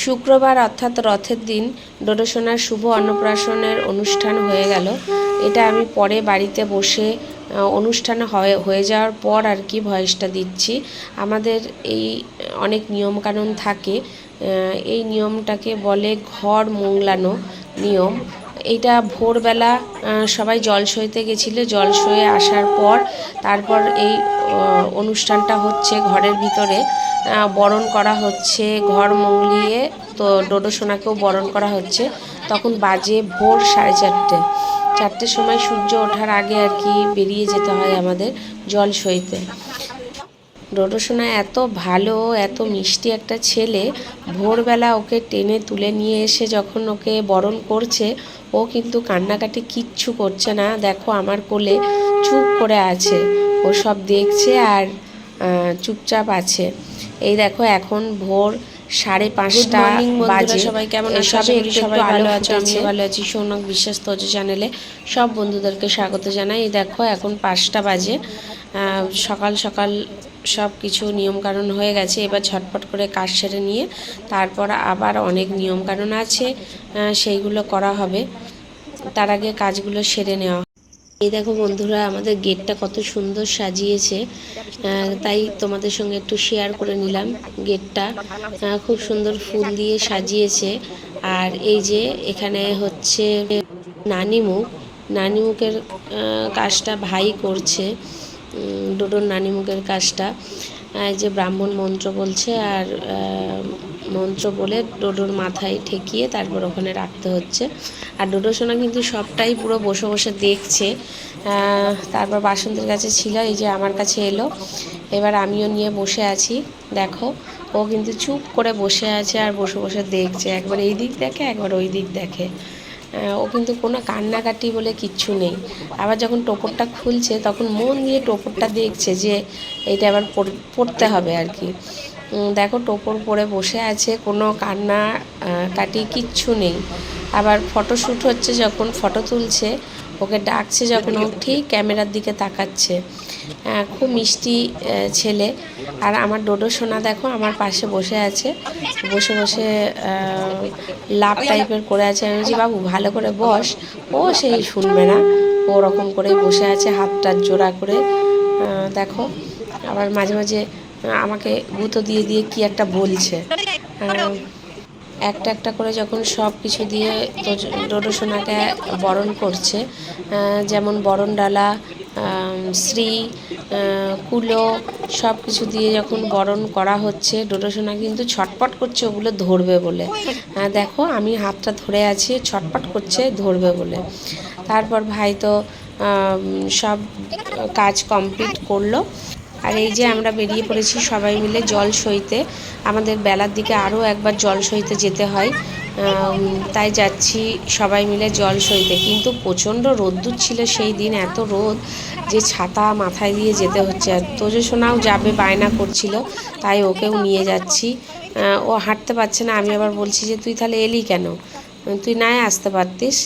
শুক্রবার অর্থাৎ রথের দিন ডোডোসোনার শুভ অন্নপ্রাশনের অনুষ্ঠান হয়ে গেল। এটা আমি পরে বাড়িতে বসে অনুষ্ঠান হয়ে হয়ে যাওয়ার পর আর কি ভয়েসটা দিচ্ছি। আমাদের এই অনেক নিয়মকানুন থাকে এই নিয়মটাকে বলে ঘর মোংলানো নিয়ম। এইটা ভোরবেলা সবাই জল সইতে গেছিল। জল সয়ে আসার পর, তারপর এই অনুষ্ঠানটা হচ্ছে ঘরের ভিতরে বরণ করা হচ্ছে, ঘর মঙ্গলিয়ে তো ডোডো সোনাকেও বরণ করা হচ্ছে। তখন বাজে ভোর সাড়ে চারটে। চারটের সময় সূর্য ওঠার আগে আর কি বেরিয়ে যেতে হয় আমাদের জল সইতে। ডোডোসোনা এত ভালো, এত মিষ্টি একটা ছেলে, ভোরবেলা ওকে টেনে তুলে নিয়ে এসে যখন ওকে বরণ করছে, ও কিন্তু কান্নাকাটি কিচ্ছু করছে না। দেখো আমার কোলে চুপ করে আছে। ও সব দেখছে আর চুপচাপ আছে। এই দেখো এখন ভোর সাড়ে পাঁচটা বাজে। সবাই কেমন আশা সবাই ভালো আছো আমি ভালো আছি সৌনক বিশ্বাস তোজ চ্যানেলে সব বন্ধুদেরকে স্বাগত জানাই। এই দেখো এখন পাঁচটা বাজে। সকাল সকাল সব কিছু নিয়মকানুন হয়ে গেছে। এবার ঝটপট করে কাজ সেরে নিয়ে তারপর আবার অনেক নিয়মকানুন আছে সেইগুলো করা হবে। তার আগে কাজগুলো সেরে নেওয়া এই দেখো বন্ধুরা, আমাদের গেটটা কত সুন্দর সাজিয়েছে। তাই তোমাদের সঙ্গে একটু শেয়ার করে নিলাম গেটটা। খুব সুন্দর ফুল দিয়ে সাজিয়েছে। আর এই যে এখানে হচ্ছে নানিমুখ। নানিমুখের কাজটা ভাই করছে। ডোডোর নানিমুখের কাজটা। এই যে ব্রাহ্মণ মন্ত্র বলছে আর মন্ত্র বলে ডোডোর মাথায় ঠেকিয়ে তারপর ওখানে রাখতে হচ্ছে। আর ডোডো সোনা কিন্তু সবটাই পুরো বসে বসে দেখছে। তারপর বাসন্তীর কাছে ছিল, এই যে আমার কাছে এলো। এবার আমিও নিয়ে বসে আছি। দেখো, ও কিন্তু চুপ করে বসে আছে আর বসে বসে দেখছে। একবার এই দিক দেখে, একবার ওই দিক দেখে। ও কিন্তু কোনো কান্নাকাটি বলে কিচ্ছু নেই। আবার যখন টোপরটা খুলছে, তখন মন দিয়ে টোপরটা দেখছে যে, এটা আবার পড়তে হবে আর কি। দেখো টোপর পরে বসে আছে, কোনো কান্না কাটি কিচ্ছু নেই। আবার ফটোশ্যুট হচ্ছে যখন ফটো তুলছে, ওকে ডাকছে যখন ও ঠিক ক্যামেরার দিকে তাকাচ্ছে। খুব মিষ্টি ছেলে। আর আমার ডোডো সোনা দেখো আমার পাশে বসে আছে। বসে বসে লাভ টাইপের করে আছে। আমি বলছি, বাবু, ভালো করে বস। ও সেই শুনবে না। ওরকম করে বসে আছে, হাতটা জোড়া করে। দেখো, আবার মাঝে মাঝে আমাকে গুঁতো দিয়ে দিয়ে কি একটা বলছে। একটা একটা করে যখন সব কিছু দিয়ে ডোডো সোনাকে বরণ করছে যেমন বরণ ডালা শ্রী কুলো, সব কিছু দিয়ে যখন বরণ করা হচ্ছে, ডোডো সোনা কিন্তু ছটপট করছে ওগুলো ধরবে বলে। দেখো আমি হাতটা ধরে আছি, ছটপট করছে, ধরবে বলে। তারপর ভাই তো সব কাজ কমপ্লিট করল। আর এই যে আমরা বেরিয়ে পড়েছি সবাই মিলে জল সইতে, আমাদের বেলার দিকে আরও একবার জল সইতে যেতে হয়। তাই যাচ্ছি সবাই মিলে জল সইতে। কিন্তু প্রচণ্ড রোদ্দুর ছিল সেই দিন, এত রোদ যে ছাতা মাথায় দিয়ে যেতে হচ্ছে। আর তোজো সোনাও যাবে, বায়না করছিল, তাই ওকেও নিয়ে যাচ্ছি। ও হাঁটতে পারছে না, আমি আবার বলছি যে, তুই তাহলে এলি কেন? তুই নাই আসতে পারতিস?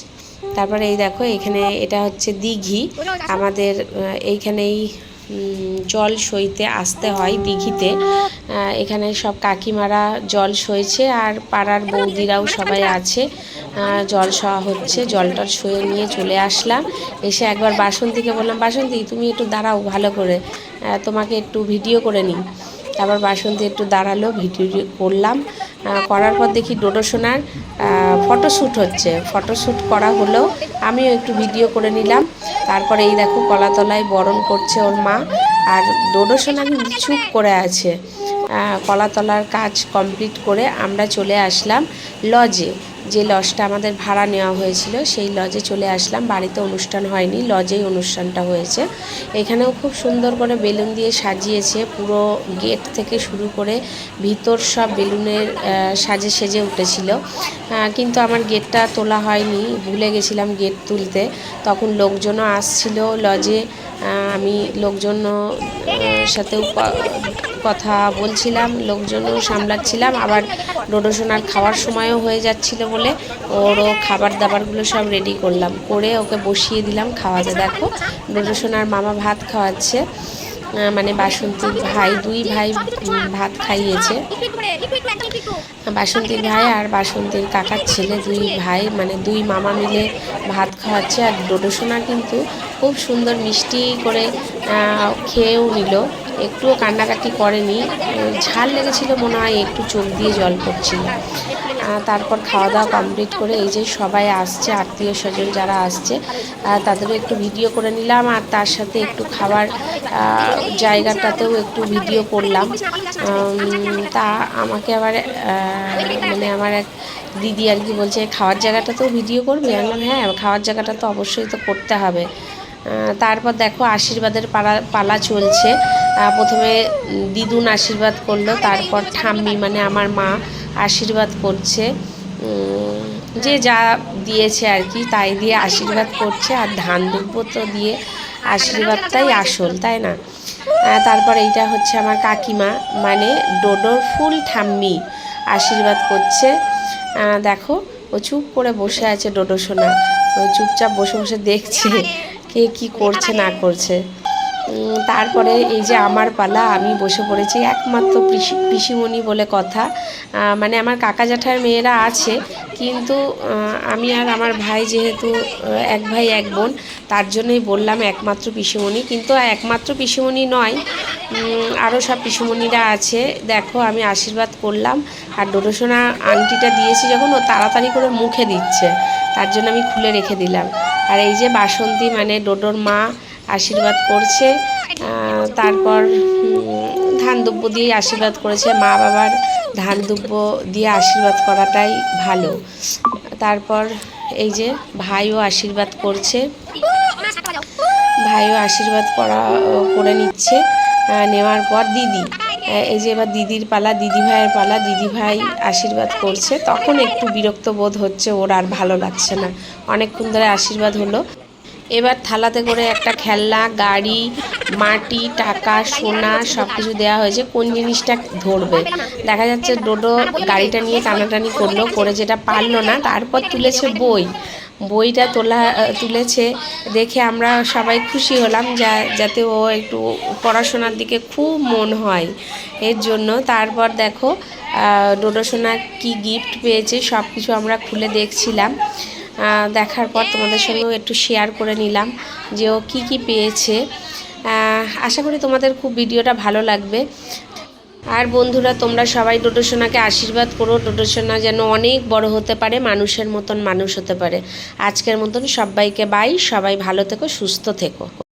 তারপরে এই দেখো, এখানে এটা হচ্ছে দিঘি। আমাদের এইখানেই জল সইতে আসতে হয় দিঘিতে। এখানে সব কাকিমারা জল সইছে আর পাড়ার বৌদিরাও সবাই আছে। জল সওয়া হচ্ছে, জল টল সয়ে নিয়ে চলে আসলাম। এসে একবার বাসন্তীকে বললাম, বাসন্তী, তুমি একটু দাঁড়াও ভালো করে। তোমাকে একটু ভিডিও করে নিই। তারপর বাসন্তী একটু দাঁড়াল, ভিডিও করলাম। করার পর দেখি ডোডো ফটোশ্যুট হচ্ছে। ফটোশ্যুট করা হলো। আমিও একটু ভিডিও করে নিলাম। তারপরে এই দেখো কলাতলায় বরণ করছে ওর মা। আর ডোডো সোনা কিন্তু চুপ করে আছে। কলাতলার কাজ কমপ্লিট করে আমরা চলে আসলাম লজে। যে লজটা আমাদের ভাড়া নেওয়া হয়েছিল, সেই লজে চলে আসলাম। বাড়িতে অনুষ্ঠান হয়নি, লজেই অনুষ্ঠানটা হয়েছে। এখানেও খুব সুন্দর করে বেলুন দিয়ে সাজিয়েছে, পুরো গেট থেকে শুরু করে ভিতর সব বেলুনের সাজে সেজে উঠেছিল। কিন্তু আমার গেটটা তোলা হয়নি, ভুলে গেছিলাম গেট তুলতে। তখন লোকজনও আসছিল লজে আমি লোকজন সাথেও কথা বলছিলাম, লোকজনও সামলাচ্ছিলাম। আবার ডোডো সোনার খাওয়ার সময়ও হয়ে যাচ্ছিল বলে ওরও খাবার দাবারগুলো সব রেডি করলাম। করে ওকে বসিয়ে দিলাম খাওয়াতে। দেখো, ডোডো সোনার মামা ভাত খাওয়াচ্ছে। মানে বাসন্তীর ভাই, দুই ভাই ভাত খাইয়েছে। বাসন্তীর ভাই আর বাসন্তীর কাকার ছেলে দুই ভাই মানে দুই মামা মিলে ভাত খাওয়াচ্ছে। আর ডোডোসোনা কিন্তু খুব সুন্দর মিষ্টি করে খেয়েও নিল। একটুও কান্নাকাটি করেনি। ঝাল লেগেছিল মনে হয়, একটু চোখ দিয়ে জল পড়ছিল। তারপর খাওয়া দাওয়া কমপ্লিট করে এই যে সবাই আসছে, আত্মীয় স্বজন যারা আসছে তাদেরও একটু ভিডিও করে নিলাম আর তার সাথে একটু খাবার জায়গাটাতেও একটু ভিডিও করলাম। তা আমাকে আবার মানে আমার এক দিদি আর কি বলছে, খাওয়ার জায়গাটা তো ভিডিও করবি? আমি বললাম হ্যাঁ খাওয়ার জায়গাটা তো অবশ্যই তো করতে হবে। তারপর দেখো আশীর্বাদের পালা পালা চলছে। প্রথমে দিদুন আশীর্বাদ করল, তারপর ঠাম্মি মানে আমার মা, আশীর্বাদ করছে। যে যা দিয়েছে আর কি, তাই দিয়ে আশীর্বাদ করছে, আর ধান দুব্য তো দিয়ে আশীর্বাদটাই আসল, তাই না? তারপর এইটা হচ্ছে আমার কাকিমা মানে ডোডোর ফুল ঠাম্মি আশীর্বাদ করছে। দেখো ও চুপ করে বসে আছে ডোডো সোনা। ও চুপচাপ বসে বসে দেখছে কে কি করছে না করছে। তারপরে এই যে আমার পালা, আমি বসে পড়েছি একমাত্র পিসি, পিসিমণি বলে কথা। মানে আমার কাকা জ্যাঠার মেয়েরা আছে, কিন্তু আমি আর আমার ভাই যেহেতু এক ভাই, এক বোন, তার জন্যই বললাম একমাত্র পিসিমণি। কিন্তু একমাত্র পিসিমণি নয় আরও সব পিসিমণিরা আছে। দেখো, আমি আশীর্বাদ করলাম। আর ডোডোসোনা আংটিটা দিয়েছি যখন, ও তাড়াতাড়ি করে মুখে দিচ্ছে। তার জন্য আমি খুলে রেখে দিলাম। আর এই যে বাসন্তী মানে ডোডোর মা আশীর্বাদ করছে। তারপর ধান দুব্য দিয়ে আশীর্বাদ করেছে মা বাবার। ধান দুব্য দিয়ে আশীর্বাদ করাটাই ভালো। তারপর এই যে ভাইও আশীর্বাদ করছে। ভাইও আশীর্বাদ করা, করে নিচ্ছে। নেওয়ার পর দিদি এই যে এবার দিদির পালা, দিদি ভাইয়ের পালা, দিদি ভাই আশীর্বাদ করছে। তখন একটু বিরক্ত বোধ হচ্ছে ওর আর ভালো লাগছে না। অনেকক্ষণ ধরে আশীর্বাদ হলো। এবার থালাতে করে একটা খেলনা গাড়ি মাটি টাকা সোনা সব কিছু দেওয়া হয়েছে। কোন জিনিসটা ধরবে? দেখা যাচ্ছে ডোডো গাড়িটা নিয়ে টানাটানি করল করে যেটা পারল না তারপর তুলেছে বই। বইটা তোলা তুলেছে দেখে আমরা সবাই খুশি হলাম যা যাতে ও একটু পড়াশোনার দিকে খুব মন হয়। এর জন্য তারপর দেখো আহ, ডোডো সোনা কী গিফট পেয়েছে সব কিছু আমরা খুলে দেখছিলাম। দেখার পর তোমাদের সঙ্গেও একটু শেয়ার করে নিলাম যে ও কী কী পেয়েছে। আশা করি তোমাদের খুব ভিডিওটা ভালো লাগবে। আর বন্ধুরা তোমরা সবাই টোটোসোনাকে আশীর্বাদ করো। টোটোসোনা যেন অনেক বড় হতে পারে মানুষের মতন মানুষ হতে পারে। আজকের মতন সবাইকে বাই সবাই ভালো থেকো সুস্থ থেকো।